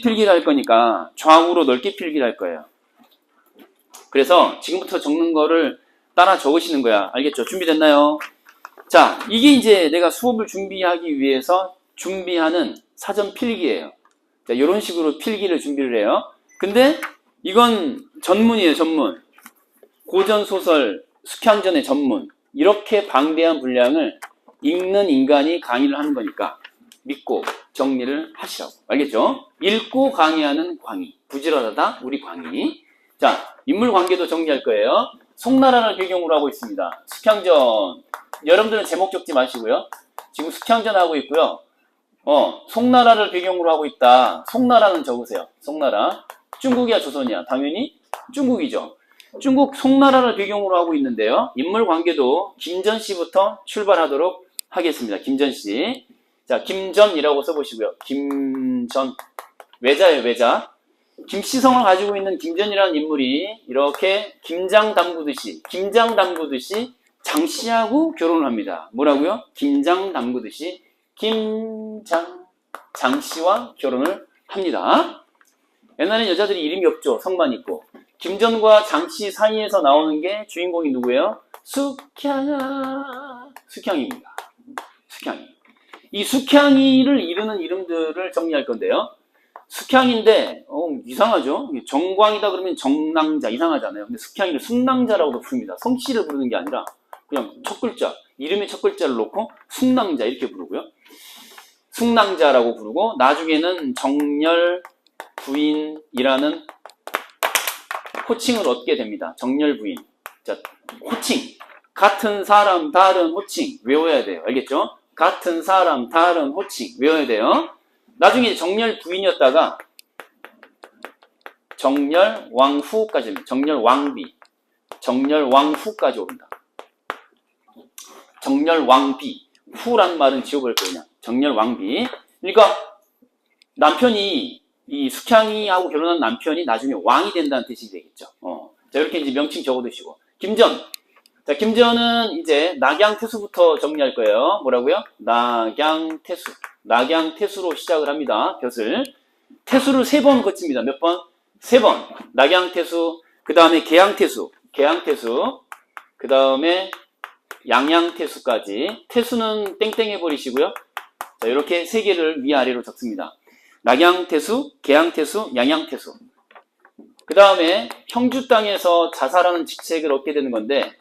필기를 할 거니까 좌우로 넓게 필기를 할 거예요. 그래서 지금부터 적는 거를 따라 적으시는 거야. 알겠죠? 준비됐나요? 자, 이게 이제 내가 수업을 준비하기 위해서 준비하는 사전 필기예요. 자, 이런 식으로 필기를 준비를 해요. 근데 이건 전문이에요, 전문. 고전 소설, 숙향전의 전문. 이렇게 방대한 분량을 읽는 인간이 강의를 하는 거니까 믿고 정리를 하시라고. 알겠죠? 읽고 강의하는 광의. 부지런하다, 우리 광의. 자, 인물 관계도 정리할 거예요. 송나라를 배경으로 하고 있습니다. 숙향전. 여러분들은 제목 적지 마시고요. 지금 숙향전 하고 있고요. 어, 송나라를 배경으로 하고 있다. 송나라는 적으세요. 송나라. 중국이야, 조선이야? 당연히 중국이죠. 중국 송나라를 배경으로 하고 있는데요. 인물 관계도 김전 씨부터 출발하도록 하겠습니다. 김전 씨. 자, 김전이라고 써보시고요. 김전. 외자예요, 외자. 김씨성을 가지고 있는 김전이라는 인물이 이렇게 김장 담그듯이, 김장 담그듯이 장씨하고 결혼을 합니다. 뭐라고요? 김장 담그듯이 김장, 장씨와 결혼을 합니다. 옛날엔 여자들이 이름이 없죠. 성만 있고. 김전과 장씨 사이에서 나오는 게 주인공이 누구예요? 숙향아. 숙향입니다. 숙향이. 이 숙향이를 이르는 이름들을 정리할 건데요. 숙향인데 어, 이상하죠. 정광이다 그러면 정낭자 이상하잖아요. 근데 숙향이를 숙낭자라고도 부릅니다. 성씨를 부르는 게 아니라 그냥 첫 글자 이름의 첫 글자를 놓고 숙낭자 이렇게 부르고요. 숙낭자라고 부르고 나중에는 정렬 부인이라는 호칭을 얻게 됩니다. 정렬 부인. 자, 호칭. 같은 사람 다른 호칭 외워야 돼요. 알겠죠? 같은 사람 다른 호칭 외워야 돼요. 나중에 정렬 부인이었다가 정렬 왕후까지. 정렬 왕비, 정렬 왕후까지 옵니다. 정렬 왕비, 후란 말은 지워버릴. 그냥. 정렬 왕비. 그러니까 남편이 이 숙향이하고 결혼한 남편이 나중에 왕이 된다는 뜻이 되겠죠. 어. 자 이렇게 이제 명칭 적어두시고 김전. 자 김전은 이제 낙양태수부터 정리할 거예요. 뭐라고요? 낙양태수. 낙양태수로 시작을 합니다. 벼슬. 태수를 세 번 거칩니다. 몇 번? 세 번. 낙양태수. 그 다음에 개양태수. 개양태수. 그 다음에 양양태수까지. 태수는 땡땡 해버리시고요. 자, 이렇게 세 개를 위아래로 적습니다. 낙양태수, 개양태수, 양양태수. 그 다음에 형주 땅에서 자살하는 직책을 얻게 되는 건데,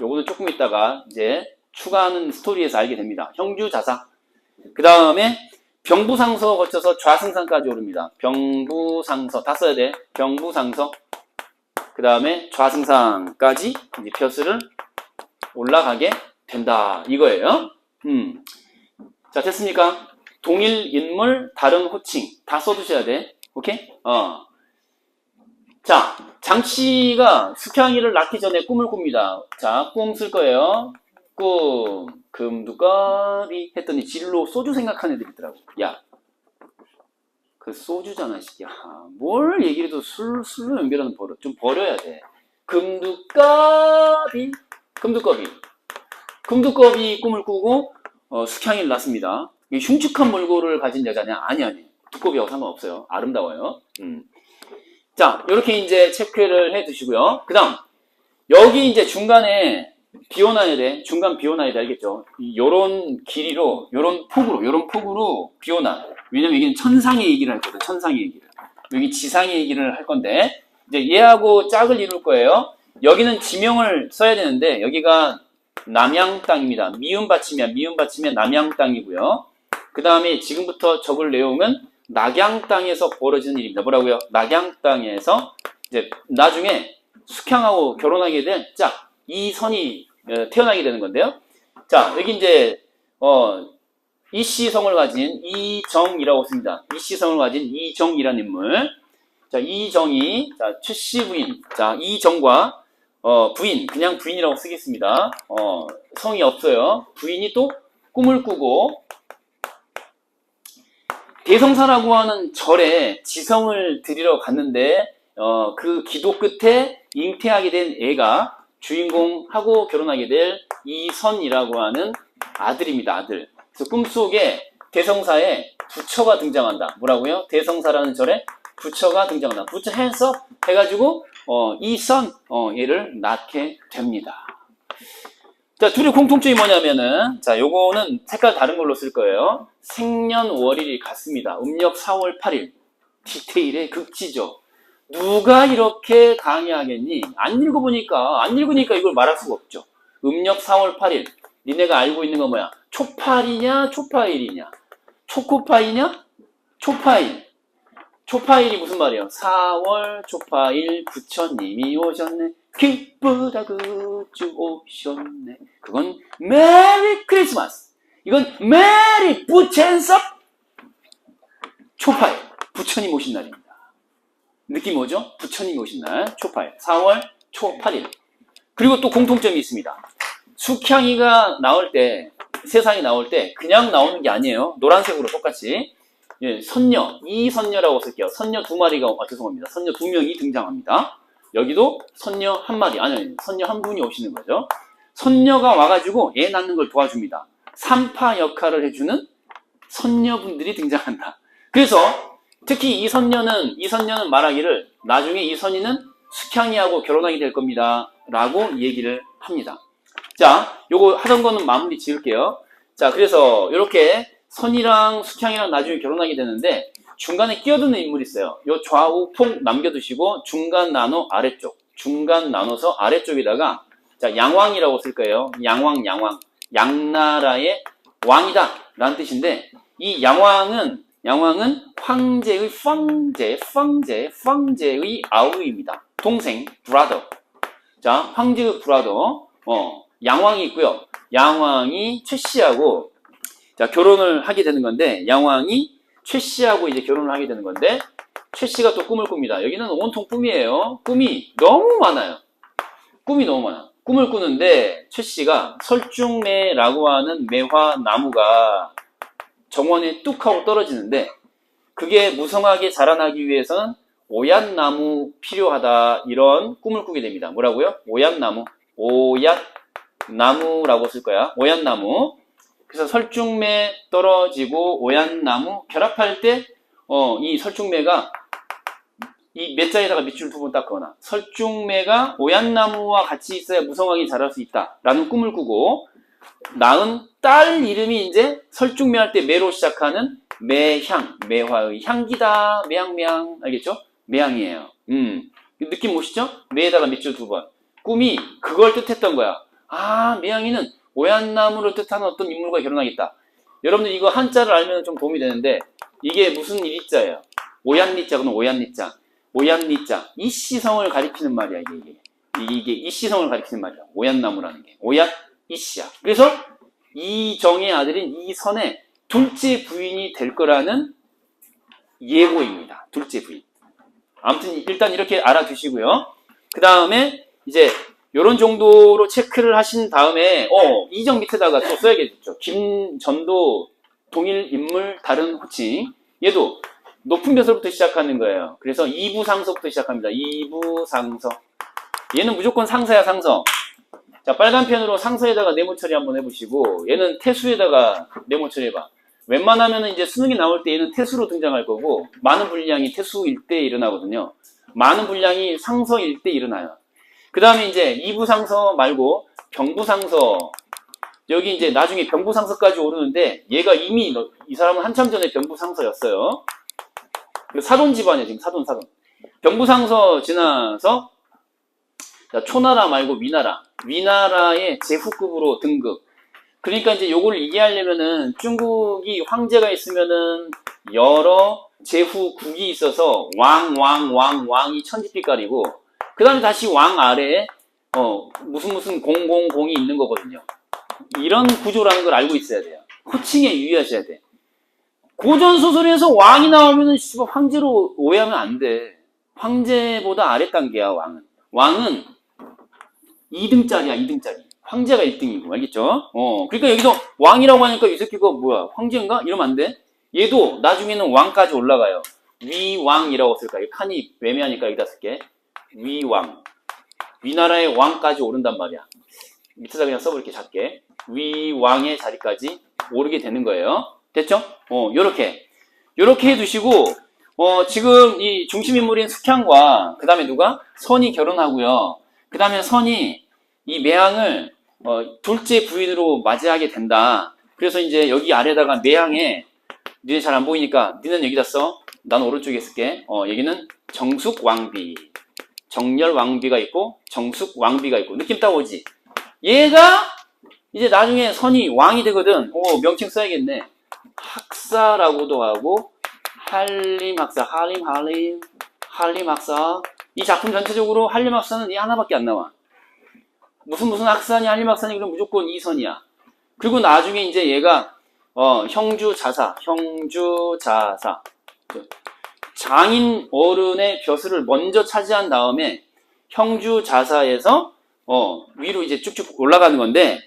요거는 조금 있다가 이제 추가하는 스토리에서 알게 됩니다. 형주 자사. 그 다음에 병부상서 거쳐서 좌승상까지 오릅니다. 병부상서 다 써야 돼. 병부상서. 그 다음에 좌승상까지 이제 벼슬을 올라가게 된다. 이거예요. 음. 자, 됐습니까? 동일 인물, 다른 호칭. 다 써두셔야 돼. 오케이? 어. 자, 장씨가 숙향이를 낳기 전에 꿈을 꿉니다. 자, 꿈 쓸 거예요. 꿈, 금두꺼비 했더니 진로 소주 생각하는 애들 있더라고. 야, 그 소주잖아, 야, 뭘 얘기해도 술, 술로 연결하는 버릇 좀 버려야 돼. 금두꺼비, 금두꺼비. 금두꺼비 꿈을 꾸고 어, 숙향이를 낳습니다. 이 흉측한 몰골을 가진 여자냐? 아니 아니. 두꺼비하고 상관없어요. 아름다워요. 음. 자, 이렇게 이제 체크를 해 두시고요. 그 다음, 여기 이제 중간에 비워놔야 돼. 중간 비워놔야 돼. 알겠죠? 이 요런 길이로, 요런 폭으로, 요런 폭으로 비워놔. 왜냐면 이게 천상의 얘기를 할 거든, 천상의 얘기를. 여기 지상의 얘기를 할 건데, 이제 얘하고 짝을 이룰 거예요. 여기는 지명을 써야 되는데, 여기가 남양 땅입니다. 미음 받침이야. 미음 받침이 남양 땅이고요. 그 다음에 지금부터 적을 내오면 낙양 땅에서 벌어지는 일입니다. 뭐라고요? 낙양 땅에서 이제 나중에 숙향하고 결혼하게 된 짝, 이 선이 어, 태어나게 되는 건데요. 자, 여기 이제, 어, 이씨 성을 가진 이정이라고 씁니다. 이씨 성을 가진 이정이라는 인물. 자, 이정이, 자, 최씨 부인. 자, 이정과, 어, 부인, 그냥 부인이라고 쓰겠습니다. 어, 성이 없어요. 부인이 또 꿈을 꾸고, 대성사라고 하는 절에 지성을 드리러 갔는데 어, 그 기도 끝에 잉태하게 된 애가 주인공하고 결혼하게 될 이선이라고 하는 아들입니다. 아들. 그래서 꿈속에 대성사에 부처가 등장한다. 뭐라고요? 대성사라는 절에 부처가 등장한다. 부처 핸서 해가지고 어, 이선 어, 얘를 낳게 됩니다. 자, 둘의 공통점이 뭐냐면은, 자, 요거는 색깔 다른 걸로 쓸 거예요. 생년월일이 같습니다. 음력 4월 8일. 디테일의 극치죠. 누가 이렇게 강의하겠니? 안 읽어보니까, 안 읽으니까 이걸 말할 수가 없죠. 음력 4월 8일. 니네가 알고 있는 건 뭐야? 초팔이냐, 초파일이냐? 초코파이냐? 초파일. 초파일이 무슨 말이에요? 4월 초파일 부처님이 오셨네. 기쁘다 그주 오셨네. 그건 메리 크리스마스. 이건 메리 부첸섭 초파일. 부처님 오신 날입니다. 느낌 뭐죠? 부처님 오신 날 초파일. 4월 초 8일. 그리고 또 공통점이 있습니다. 숙향이가 나올 때 세상에 나올 때 그냥 나오는 게 아니에요. 노란색으로 똑같이 예, 선녀, 이 선녀라고 쓸게요. 선녀 두 마리가, 아, 죄송합니다. 선녀 두 명이 등장합니다. 여기도 선녀 한 마리, 아니, 아니, 선녀 한 분이 오시는 거죠. 선녀가 와가지고 애 낳는 걸 도와줍니다. 산파 역할을 해주는 선녀분들이 등장한다. 그래서 특히 이 선녀는, 이 선녀는 말하기를 나중에 이 선이는 숙향이하고 결혼하게 될 겁니다. 라고 얘기를 합니다. 자, 요거 하던 거는 마무리 지을게요. 자, 그래서 이렇게 선이랑 숙향이랑 나중에 결혼하게 되는데 중간에 끼어드는 인물이 있어요. 요 좌우 폭 남겨두시고 중간 나눠 아래쪽, 중간 나눠서 아래쪽에다가 자 양왕이라고 쓸 거예요. 양왕, 양왕, 양나라의 왕이다 라는 뜻인데 이 양왕은 양왕은 황제의 황제, 황제, 황제의 아우입니다. 동생, 브라더. 자, 황제의 브라더. 어, 양왕이 있고요. 양왕이 최 씨하고 자, 결혼을 하게 되는 건데, 양왕이 최 씨하고 이제 결혼을 하게 되는 건데, 최 씨가 또 꿈을 꿉니다. 여기는 온통 꿈이에요. 꿈이 너무 많아요. 꿈이 너무 많아. 꿈을 꾸는데, 최 씨가 설중매라고 하는 매화 나무가 정원에 뚝 하고 떨어지는데, 그게 무성하게 자라나기 위해서는 오얏 나무 필요하다. 이런 꿈을 꾸게 됩니다. 뭐라고요? 오얏 나무. 오얏 나무라고 쓸 거야. 오얏 나무. 그래서 설중매 떨어지고 오얏나무 결합할 때, 어, 이 설중매가 이몇 자에다가 밑줄 두 번 닦거나 설중매가 오얏나무와 같이 있어야 무성하게 자랄 수 있다라는 꿈을 꾸고 낳은 딸 이름이 이제 설중매 할 때 매로 시작하는 매향, 매화의 향기다, 매향매향 알겠죠? 매향이에요. 음, 느낌 오시죠? 매에다가 밑줄 두 번. 꿈이 그걸 뜻했던 거야. 아, 매향이는 오얏나무를 뜻하는 어떤 인물과 결혼하겠다. 여러분들 이거 한자를 알면 좀 도움이 되는데 이게 무슨 일자예요? 오얏니자는 오얏니자. 오얏니자. 이시성을 가리키는 말이야 이게. 이게, 이게 이시성을 가리키는 말이야. 오얏나무라는 게. 오얏 이시야. 그래서 이정의 아들인 이선의 둘째 부인이 될 거라는 예고입니다. 둘째 부인. 아무튼 일단 이렇게 알아두시고요. 그 다음에 이제 요런 정도로 체크를 하신 다음에 어 이정 밑에다가 또 써야겠죠. 김전도 동일 인물 다른 호칭 얘도 높은 벼슬부터 시작하는 거예요. 그래서 2부 상서부터 시작합니다. 2부 상서 얘는 무조건 상서야 상서. 자 빨간 펜으로 상서에다가 네모 처리 한번 해보시고 얘는 태수에다가 네모 처리해봐. 웬만하면 이제 수능이 나올 때 얘는 태수로 등장할 거고 많은 분량이 태수일 때 일어나거든요. 많은 분량이 상서일 때 일어나요. 그 다음에 이제 이부상서 말고 병부상서 여기 이제 나중에 병부상서까지 오르는데 얘가 이미 이 사람은 한참 전에 병부상서였어요. 사돈 집안이에요 지금 사돈 사돈. 병부상서 지나서 자, 초나라 말고 위나라 위나라의 제후급으로 등급. 그러니까 이제 요걸 이해하려면은 중국이 황제가 있으면은 여러 제후국이 있어서 왕 왕 왕 왕이 천지빛깔이고 그 다음에 다시 왕 아래에 어, 무슨 무슨 000이 있는 거거든요. 이런 구조라는 걸 알고 있어야 돼요. 호칭에 유의하셔야 돼. 고전 소설에서 왕이 나오면은 씨발 황제로 오해하면 안 돼. 황제보다 아래 단계야 왕은. 왕은 2등짜리야 2등짜리. 황제가 1등이고 알겠죠? 어 그러니까 여기서 왕이라고 하니까 이 새끼가 뭐야 황제인가 이러면 안 돼. 얘도 나중에는 왕까지 올라가요. 위왕이라고 쓸까? 이 칸이 애매하니까 여기다 쓸게. 위왕. 위나라의 왕까지 오른단 말이야. 밑에다 그냥 써볼게, 작게. 위왕의 자리까지 오르게 되는 거예요. 됐죠? 어, 요렇게. 이렇게 해두시고 어, 지금 이 중심 인물인 숙향과 그 다음에 누가 선이 결혼하고요. 그 다음에 선이 이 매향을 어, 둘째 부인으로 맞이하게 된다. 그래서 이제 여기 아래다가 매향에 니네 잘 안 보이니까 니는 여기다 써. 난 오른쪽에 쓸게. 어, 여기는 정숙 왕비. 정렬 왕비가 있고 정숙 왕비가 있고 느낌 딱 오지. 얘가 이제 나중에 선이 왕이 되거든. 오 명칭 써야겠네. 학사라고도 하고 한림 학사, 한림 한림 한림 학사. 이 작품 전체적으로 한림 학사는 이 하나밖에 안 나와. 무슨 무슨 학사니 한림 학사니 그럼 무조건 이 선이야. 그리고 나중에 이제 얘가 어, 형주 자사, 형주 자사. 장인 어른의 벼슬을 먼저 차지한 다음에 형주 자사에서 어, 위로 이제 쭉쭉 올라가는 건데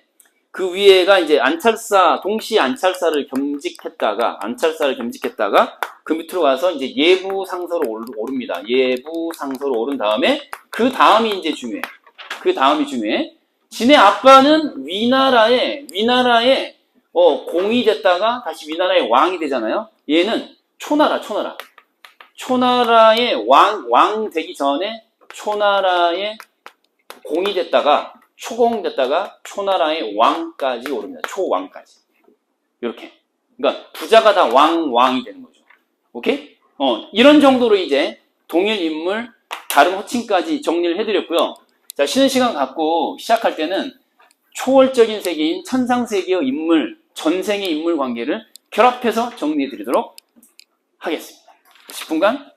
그 위에가 이제 안찰사 동시 안찰사를 겸직했다가 안찰사를 겸직했다가 그 밑으로 가서 이제 예부 상서로 오릅니다. 예부 상서로 오른 다음에 그 다음이 이제 중요해. 그 다음이 중요해. 지네 아빠는 위나라의 위나라의 어, 공이 됐다가 다시 위나라의 왕이 되잖아요. 얘는 초나라 초나라 초나라의 왕, 왕 되기 전에 초나라의 공이 됐다가 초공 됐다가 초나라의 왕까지 오릅니다. 초왕까지. 이렇게. 그러니까 부자가 다 왕, 왕이 되는 거죠. 오케이? 어, 이런 정도로 이제 동일 인물, 다른 호칭까지 정리를 해드렸고요. 자, 쉬는 시간 갖고 시작할 때는 초월적인 세계인 천상세계의 인물, 전생의 인물 관계를 결합해서 정리해 드리도록 하겠습니다. 10분간